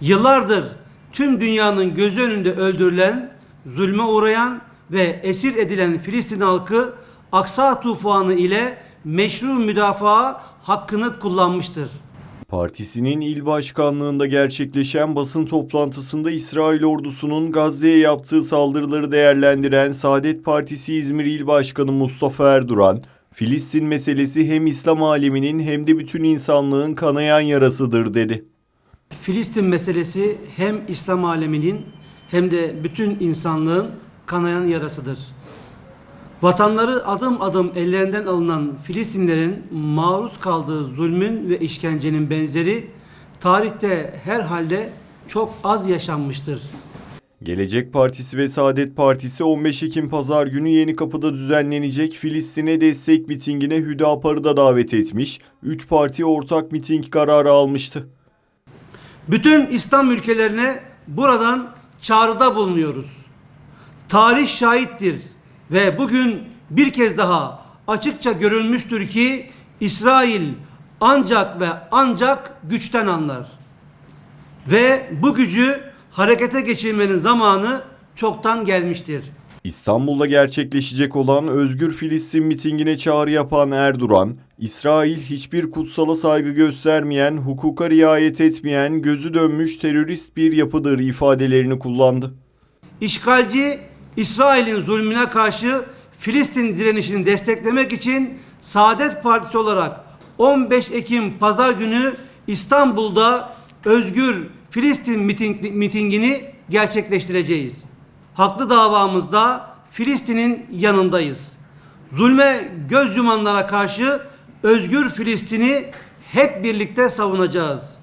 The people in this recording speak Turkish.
Yıllardır tüm dünyanın gözü önünde öldürülen, zulme uğrayan ve esir edilen Filistin halkı Aksa tufanı ile meşru müdafaa hakkını kullanmıştır. Partisinin il başkanlığında gerçekleşen basın toplantısında İsrail ordusunun Gazze'ye yaptığı saldırıları değerlendiren Saadet Partisi İzmir İl Başkanı Mustafa Erduran, Filistin meselesi hem İslam aleminin hem de bütün insanlığın kanayan yarasıdır dedi. Filistin meselesi hem İslam aleminin hem de bütün insanlığın kanayan yarasıdır. Vatanları adım adım ellerinden alınan Filistinlerin maruz kaldığı zulmün ve işkencenin benzeri tarihte herhalde çok az yaşanmıştır. Gelecek Partisi ve Saadet Partisi 15 Ekim Pazar günü Yenikapı'da düzenlenecek Filistin'e destek mitingine Hüdapar'ı da davet etmiş, 3 parti ortak miting kararı almıştı. Bütün İslam ülkelerine buradan çağrıda bulunuyoruz. Tarih şahittir ve bugün bir kez daha açıkça görülmüştür ki İsrail ancak ve ancak güçten anlar. Ve bu gücü harekete geçirmenin zamanı çoktan gelmiştir. İstanbul'da gerçekleşecek olan Özgür Filistin mitingine çağrı yapan Erdoğan, İsrail hiçbir kutsala saygı göstermeyen, hukuka riayet etmeyen, gözü dönmüş terörist bir yapıdır ifadelerini kullandı. İşgalci İsrail'in zulmüne karşı Filistin direnişini desteklemek için Saadet Partisi olarak 15 Ekim Pazar günü İstanbul'da Özgür Filistin miting, mitingini gerçekleştireceğiz. Haklı davamızda Filistin'in yanındayız. Zulme göz yumanlara karşı özgür Filistin'i hep birlikte savunacağız.